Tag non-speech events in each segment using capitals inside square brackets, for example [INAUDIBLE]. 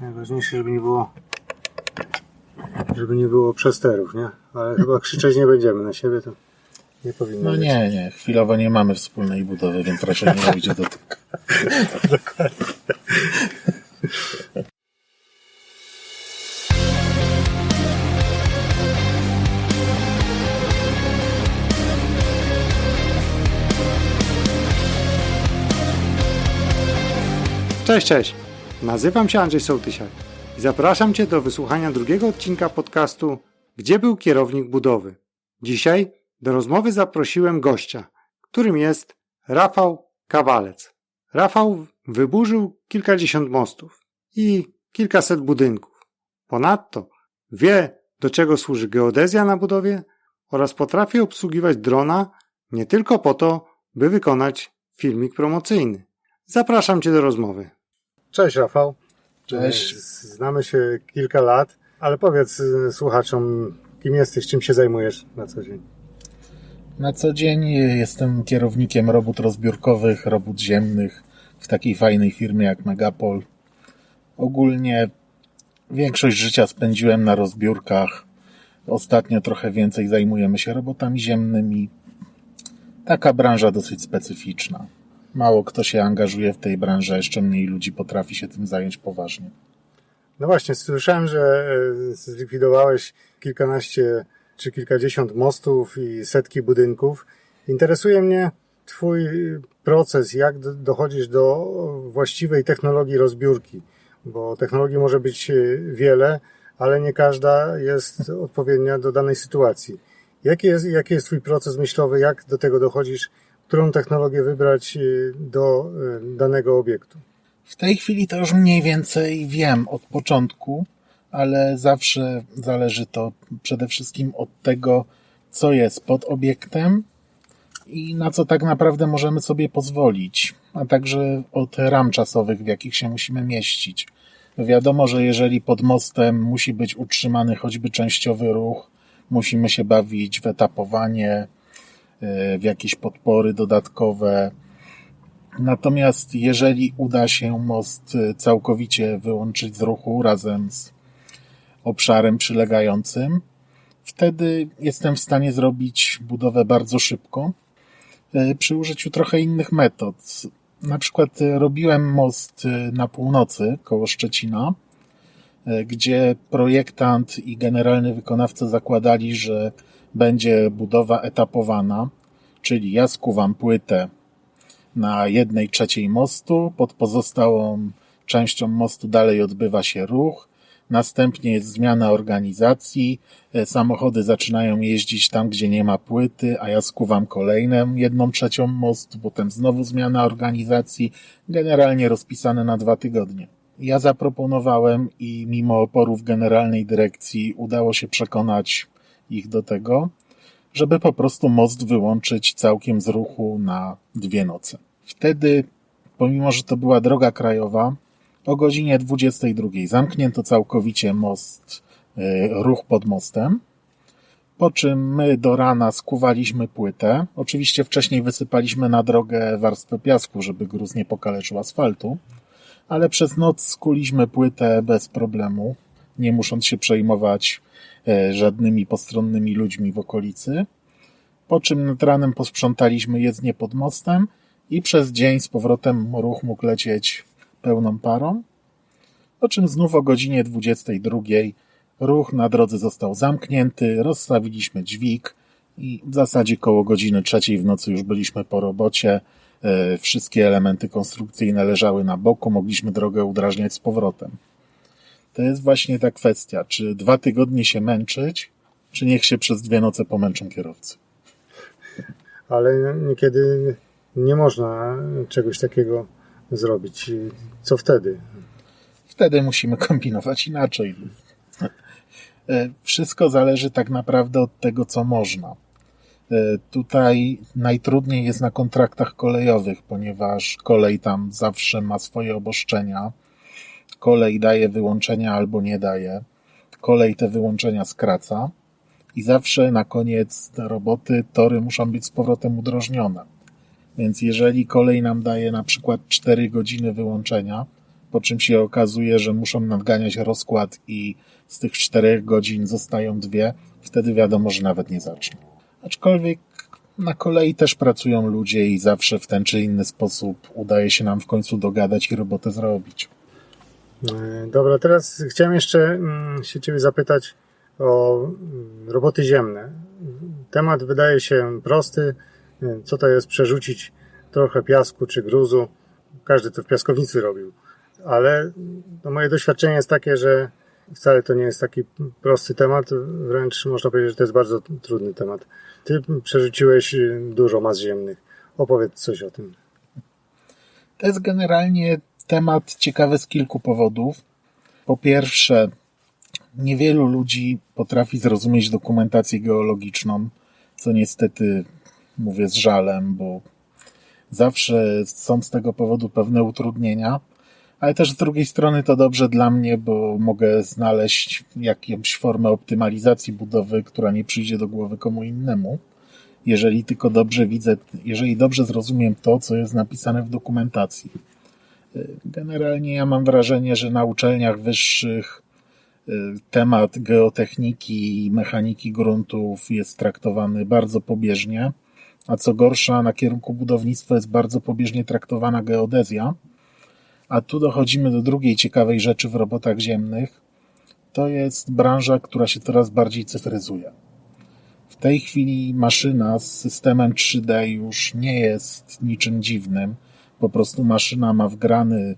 Najważniejsze, żeby nie było żeby nie było przesterów, nie? Ale chyba krzyczeć nie będziemy na siebie, to nie powinno No być. nie, nie. Chwilowo nie mamy wspólnej budowy, więc raczej nie dojdzie do tego. [LAUGHS] Dokładnie. Cześć, cześć. Nazywam się Andrzej Sołtysiak i zapraszam Cię do wysłuchania drugiego odcinka podcastu Gdzie był kierownik budowy? Dzisiaj do rozmowy zaprosiłem gościa, którym jest Rafał Kawalec. Rafał wyburzył kilkadziesiąt mostów i kilkaset budynków. Ponadto wie, do czego służy geodezja na budowie oraz potrafi obsługiwać drona nie tylko po to, by wykonać filmik promocyjny. Zapraszam Cię do rozmowy. Cześć Rafał. Cześć. Znamy się kilka lat, ale powiedz y, słuchaczom, kim jesteś, czym się zajmujesz na co dzień. Na co dzień jestem kierownikiem robót rozbiórkowych, robót ziemnych w takiej fajnej firmie jak Megapol. Ogólnie większość życia spędziłem na rozbiórkach. Ostatnio trochę więcej zajmujemy się robotami ziemnymi. Taka branża dosyć specyficzna. Mało kto się angażuje w tej branży, a jeszcze mniej ludzi potrafi się tym zająć poważnie. No właśnie, słyszałem, że y, zlikwidowałeś kilkanaście czy kilkadziesiąt mostów i setki budynków. Interesuje mnie Twój proces, jak do- dochodzisz do właściwej technologii rozbiórki, bo technologii może być y, wiele, ale nie każda jest [LAUGHS] odpowiednia do danej sytuacji. Jaki jest, jaki jest Twój proces myślowy, jak do tego dochodzisz, którą technologię wybrać y, do y, danego obiektu? W tej chwili to już mniej więcej wiem od początku, ale zawsze zależy to przede wszystkim od tego, co jest pod obiektem i na co tak naprawdę możemy sobie pozwolić, a także od ram czasowych, w jakich się musimy mieścić. Wiadomo, że jeżeli pod mostem musi być utrzymany choćby częściowy ruch, musimy się bawić w etapowanie, w jakieś podpory dodatkowe, Natomiast jeżeli uda się most y, całkowicie wyłączyć z ruchu razem z obszarem przylegającym, wtedy jestem w stanie zrobić budowę bardzo szybko y, przy użyciu trochę innych metod. Na przykład robiłem most na północy koło Szczecina, gdzie projektant i generalny wykonawca zakładali, że będzie budowa etapowana, czyli ja skuwam płytę na jednej trzeciej mostu, pod pozostałą częścią mostu dalej odbywa się ruch, następnie jest zmiana organizacji, e, samochody zaczynają jeździć tam, gdzie nie ma płyty, a ja skuwam kolejną jedną trzecią mostu, potem znowu zmiana organizacji, generalnie rozpisane na dwa tygodnie. Ja zaproponowałem i mimo oporów generalnej dyrekcji udało się przekonać ich do tego, żeby po prostu most wyłączyć całkiem z ruchu na dwie noce. Wtedy, pomimo że to była droga krajowa, o godzinie 22 zamknięto całkowicie most, y, ruch pod mostem, po czym my do rana skuwaliśmy płytę. Oczywiście wcześniej wysypaliśmy na drogę warstwę piasku, żeby gruz nie pokaleczył asfaltu, ale przez noc skuliśmy płytę bez problemu, nie musząc się przejmować e, żadnymi postronnymi ludźmi w okolicy. Po czym nad ranem posprzątaliśmy jezdnię pod mostem i przez dzień z powrotem ruch mógł lecieć pełną parą. Po czym znów o godzinie 22 ruch na drodze został zamknięty, rozstawiliśmy dźwig i w zasadzie koło godziny trzeciej w nocy już byliśmy po robocie. E, Wszystkie elementy konstrukcyjne leżały na boku, mogliśmy drogę udrażniać z powrotem. To jest właśnie ta kwestia, czy dwa tygodnie się męczyć, czy niech się przez dwie noce pomęczą kierowcy. ale niekiedy nie można czegoś takiego zrobić. Co wtedy? Wtedy musimy [LAUGHS] kombinować inaczej. E, Wszystko zależy tak naprawdę od tego, co można. E, Tutaj najtrudniej jest na kontraktach kolejowych, ponieważ kolej tam zawsze ma swoje oboszczenia. Kolej daje wyłączenia albo nie daje. Kolej te wyłączenia skraca i zawsze na koniec roboty tory muszą być z powrotem udrożnione. Więc jeżeli kolej nam daje na przykład 4 godziny wyłączenia, po czym się okazuje, że muszą nadganiać rozkład i z tych czterech godzin zostają dwie, wtedy wiadomo, że nawet nie zaczną. Aczkolwiek na kolei też pracują ludzie i zawsze w ten czy inny sposób udaje się nam w końcu dogadać i robotę zrobić. E, Dobra, teraz chciałem jeszcze mm, się Ciebie zapytać o mm, roboty ziemne. Temat wydaje się prosty. E, Co to jest przerzucić trochę piasku czy gruzu? Każdy to w piaskownicy robił. Ale no, moje doświadczenie jest takie, że wcale to nie jest taki prosty temat. Wręcz można powiedzieć, że to jest bardzo trudny temat. Ty przerzuciłeś y, dużo mas ziemnych. Opowiedz coś o tym. To jest generalnie temat ciekawy z kilku powodów. Po pierwsze, niewielu ludzi potrafi zrozumieć dokumentację geologiczną, co niestety mówię z żalem, bo zawsze są z tego powodu pewne utrudnienia, ale też z drugiej strony to dobrze dla mnie, bo mogę znaleźć jakąś formę optymalizacji budowy, która nie przyjdzie do głowy komu innemu. Jeżeli tylko dobrze widzę, jeżeli dobrze zrozumiem to, co jest napisane w dokumentacji. Generalnie ja mam wrażenie, że na uczelniach wyższych y, temat geotechniki i mechaniki gruntów jest traktowany bardzo pobieżnie, a co gorsza, na kierunku budownictwa jest bardzo pobieżnie traktowana geodezja. A tu dochodzimy do drugiej ciekawej rzeczy w robotach ziemnych. To jest branża, która się coraz bardziej cyfryzuje. W tej chwili maszyna z systemem 3D już nie jest niczym dziwnym. Po prostu maszyna ma wgrany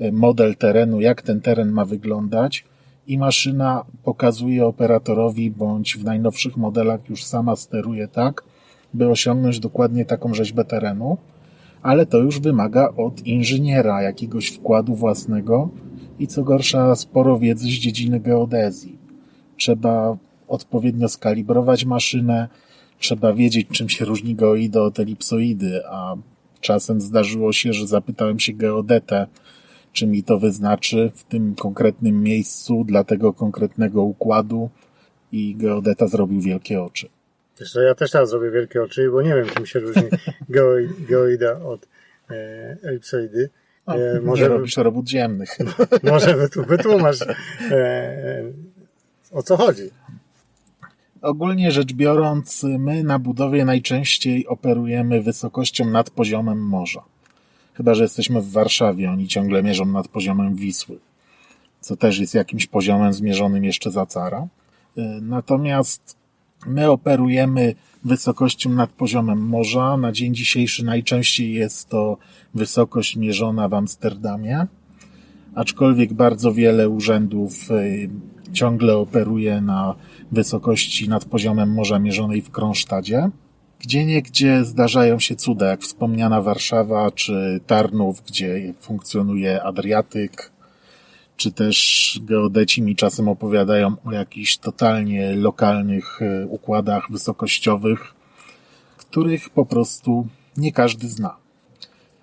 e, model terenu, jak ten teren ma wyglądać i maszyna pokazuje operatorowi, bądź w najnowszych modelach już sama steruje tak, by osiągnąć dokładnie taką rzeźbę terenu, ale to już wymaga od inżyniera jakiegoś wkładu własnego i co gorsza sporo wiedzy z dziedziny geodezji. Trzeba odpowiednio skalibrować maszynę, trzeba wiedzieć czym się różni geoida od elipsoidy, a czasem zdarzyło się, że zapytałem się geodetę, czy mi to wyznaczy w tym konkretnym miejscu dla tego konkretnego układu i geodeta zrobił wielkie oczy. Wiesz co, ja też teraz zrobię wielkie oczy, bo nie wiem, czym się różni [LAUGHS] geo- geoida od e, elipsoidy. No, E, może może, robisz robót ziemnych. [LAUGHS] może wytłumacz, e, e, o co chodzi. Ogólnie rzecz biorąc, my na budowie najczęściej operujemy wysokością nad poziomem morza. Chyba, że jesteśmy w Warszawie, oni ciągle mierzą nad poziomem Wisły, co też jest jakimś poziomem zmierzonym jeszcze za cara. Y, Natomiast my operujemy wysokością nad poziomem morza. Na dzień dzisiejszy najczęściej jest to wysokość mierzona w Amsterdamie, aczkolwiek bardzo wiele urzędów y, ciągle operuje na wysokości nad poziomem morza mierzonej w Kronsztadzie. Gdzie niegdzie zdarzają się cuda, jak wspomniana Warszawa czy Tarnów, gdzie funkcjonuje Adriatyk, czy też geodeci mi czasem opowiadają o jakichś totalnie lokalnych e, układach wysokościowych, których po prostu nie każdy zna.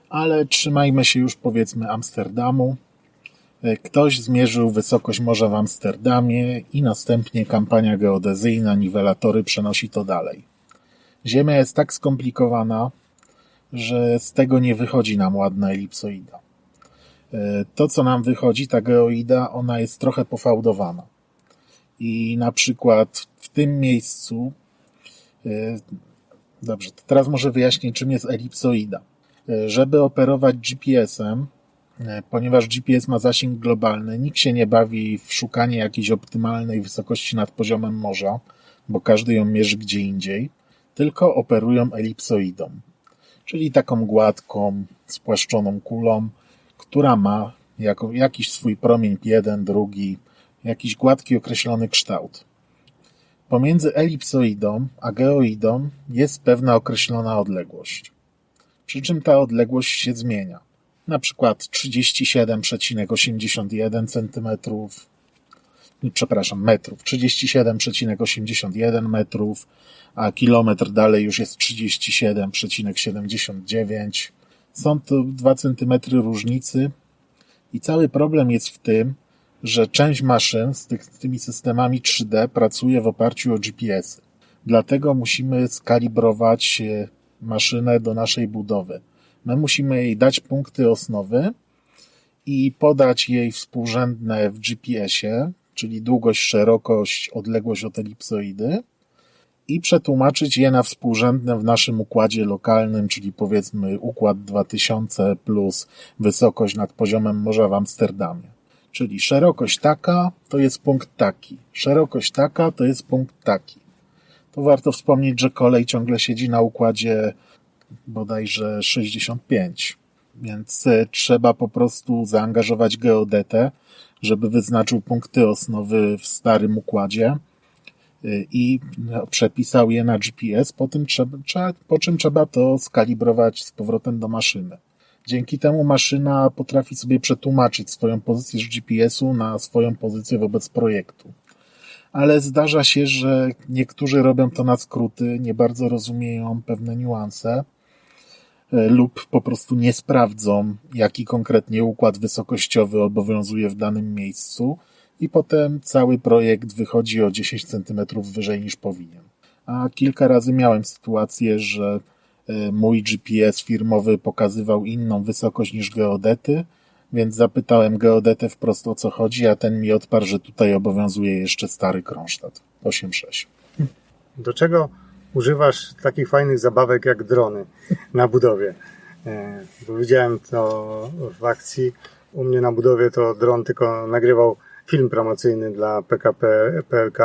Ale trzymajmy się już powiedzmy Amsterdamu. E, Ktoś zmierzył wysokość morza w Amsterdamie i następnie kampania geodezyjna, niwelatory przenosi to dalej. Ziemia jest tak skomplikowana, że z tego nie wychodzi nam ładna elipsoida. To, co nam wychodzi, ta geoida, ona jest trochę pofałdowana. I na przykład w tym miejscu, e, dobrze, teraz może wyjaśnię, czym jest elipsoida. E, Żeby operować GPS-em, e, ponieważ GPS ma zasięg globalny, nikt się nie bawi w szukanie jakiejś optymalnej wysokości nad poziomem morza, bo każdy ją mierzy gdzie indziej, tylko operują elipsoidą, czyli taką gładką, spłaszczoną kulą, która ma jako, jakiś swój promień jeden, drugi, jakiś gładki określony kształt. Pomiędzy elipsoidą a geoidą jest pewna określona odległość. Przy czym ta odległość się zmienia. Na przykład 37,81 cm, przepraszam, metrów, 37,81 metrów, a kilometr dalej już jest 37,79. Są to 2 cm różnicy i cały problem jest w tym, że część maszyn z, tych, z tymi systemami 3D pracuje w oparciu o GPS. Dlatego musimy skalibrować e, maszynę do naszej budowy. My musimy jej dać punkty osnowy i podać jej współrzędne w GPS-ie, czyli długość, szerokość, odległość od elipsoidy i przetłumaczyć je na współrzędne w naszym układzie lokalnym, czyli powiedzmy układ 2000 plus wysokość nad poziomem morza w Amsterdamie. Czyli szerokość taka to jest punkt taki, szerokość taka to jest punkt taki. To warto wspomnieć, że kolej ciągle siedzi na układzie bodajże 65, więc e, trzeba po prostu zaangażować geodetę, żeby wyznaczył punkty osnowy w starym układzie i no, przepisał je na GPS, po, tym trzeba, po czym trzeba to skalibrować z powrotem do maszyny. Dzięki temu maszyna potrafi sobie przetłumaczyć swoją pozycję z GPS-u na swoją pozycję wobec projektu. Ale zdarza się, że niektórzy robią to na skróty, nie bardzo rozumieją pewne niuanse y, lub po prostu nie sprawdzą, jaki konkretnie układ wysokościowy obowiązuje w danym miejscu i potem cały projekt wychodzi o 10 cm wyżej niż powinien. A kilka razy miałem sytuację, że y, mój GPS firmowy pokazywał inną wysokość niż geodety, więc zapytałem geodetę wprost o co chodzi, a ten mi odparł, że tutaj obowiązuje jeszcze stary Kronstadt 8.6. Do czego używasz takich fajnych zabawek jak drony na budowie? E, Bo widziałem to w akcji. U mnie na budowie to dron tylko nagrywał film promocyjny dla PKP PLK,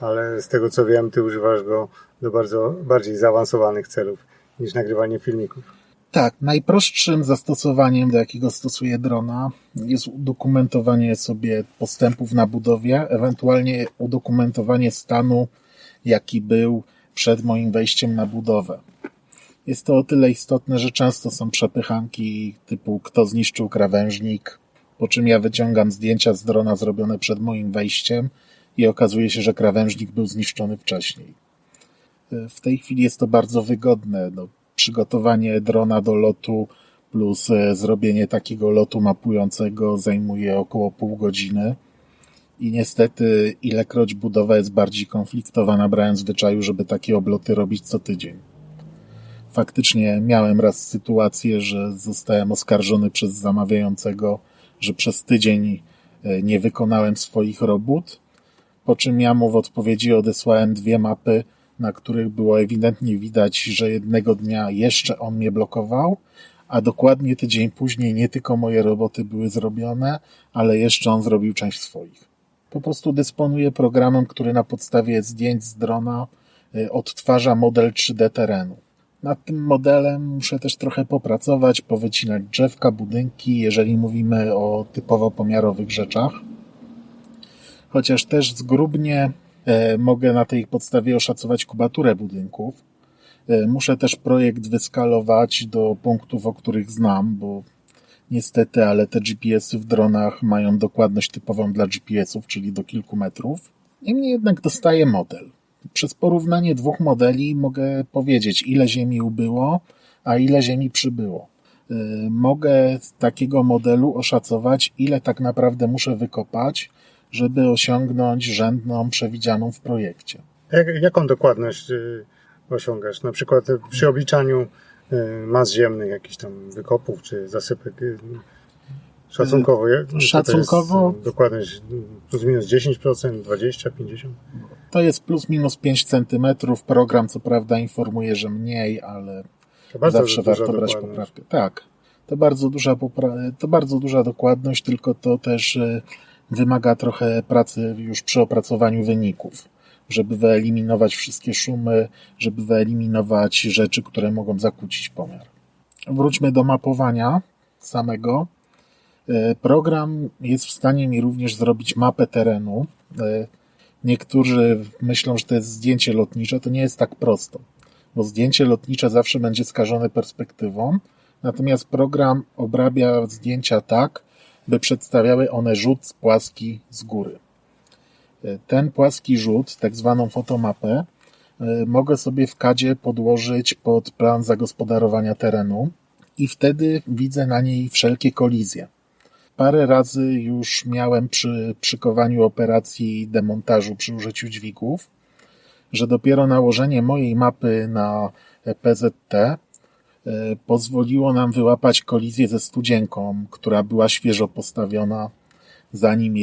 ale z tego co wiem, ty używasz go do bardzo bardziej zaawansowanych celów niż nagrywanie filmików. Tak, najprostszym zastosowaniem, do jakiego stosuję drona, jest udokumentowanie sobie postępów na budowie, ewentualnie udokumentowanie stanu, jaki był przed moim wejściem na budowę. Jest to o tyle istotne, że często są przepychanki typu kto zniszczył krawężnik, po czym ja wyciągam zdjęcia z drona zrobione przed moim wejściem i okazuje się, że krawężnik był zniszczony wcześniej. W tej chwili jest to bardzo wygodne. No, przygotowanie drona do lotu plus e, zrobienie takiego lotu mapującego zajmuje około pół godziny. I niestety, ilekroć budowa jest bardziej konfliktowa, nabrałem zwyczaju, żeby takie obloty robić co tydzień. Faktycznie miałem raz sytuację, że zostałem oskarżony przez zamawiającego, że przez tydzień e, nie wykonałem swoich robót, po czym ja mu w odpowiedzi odesłałem dwie mapy, na których było ewidentnie widać, że jednego dnia jeszcze on mnie blokował, a dokładnie tydzień później nie tylko moje roboty były zrobione, ale jeszcze on zrobił część swoich. Po prostu dysponuję programem, który na podstawie zdjęć z drona y, odtwarza model 3D terenu. Nad tym modelem muszę też trochę popracować, powycinać drzewka, budynki, jeżeli mówimy o typowo pomiarowych rzeczach. Chociaż też zgrubnie e, mogę na tej podstawie oszacować kubaturę budynków. E, Muszę też projekt wyskalować do punktów, o których znam, bo niestety, ale te GPS-y w dronach mają dokładność typową dla GPS-ów, czyli do kilku metrów. Niemniej jednak dostaję model. Przez porównanie dwóch modeli mogę powiedzieć, ile ziemi ubyło, a ile ziemi przybyło. Y, Mogę z takiego modelu oszacować, ile tak naprawdę muszę wykopać, żeby osiągnąć rzędną przewidzianą w projekcie. Jak, jaką dokładność y, osiągasz? Na przykład przy obliczaniu y, mas ziemnych, jakichś tam wykopów czy zasypek. Szacunkowo. Szacunkowo- dokładność plus minus 10%, 20, 50. To jest plus minus 5 centymetrów. Program co prawda informuje, że mniej, ale zawsze warto brać dokładność. poprawkę. Tak. To bardzo duża popra- to bardzo duża dokładność, tylko to też e, wymaga trochę pracy już przy opracowaniu wyników, żeby wyeliminować wszystkie szumy, żeby wyeliminować rzeczy, które mogą zakłócić pomiar. Wróćmy do mapowania samego. E, Program jest w stanie mi również zrobić mapę terenu. Niektórzy myślą, że to jest zdjęcie lotnicze. To nie jest tak prosto, bo zdjęcie lotnicze zawsze będzie skażone perspektywą, natomiast program obrabia zdjęcia tak, by przedstawiały one rzut z płaski z góry. E, Ten płaski rzut, tak zwaną fotomapę, e, mogę sobie w kadzie podłożyć pod plan zagospodarowania terenu i wtedy widzę na niej wszelkie kolizje. Parę razy już miałem przy przykowaniu operacji demontażu przy użyciu dźwigów, że dopiero nałożenie mojej mapy na PZT e, pozwoliło nam wyłapać kolizję ze studzienką, która była świeżo postawiona, zanim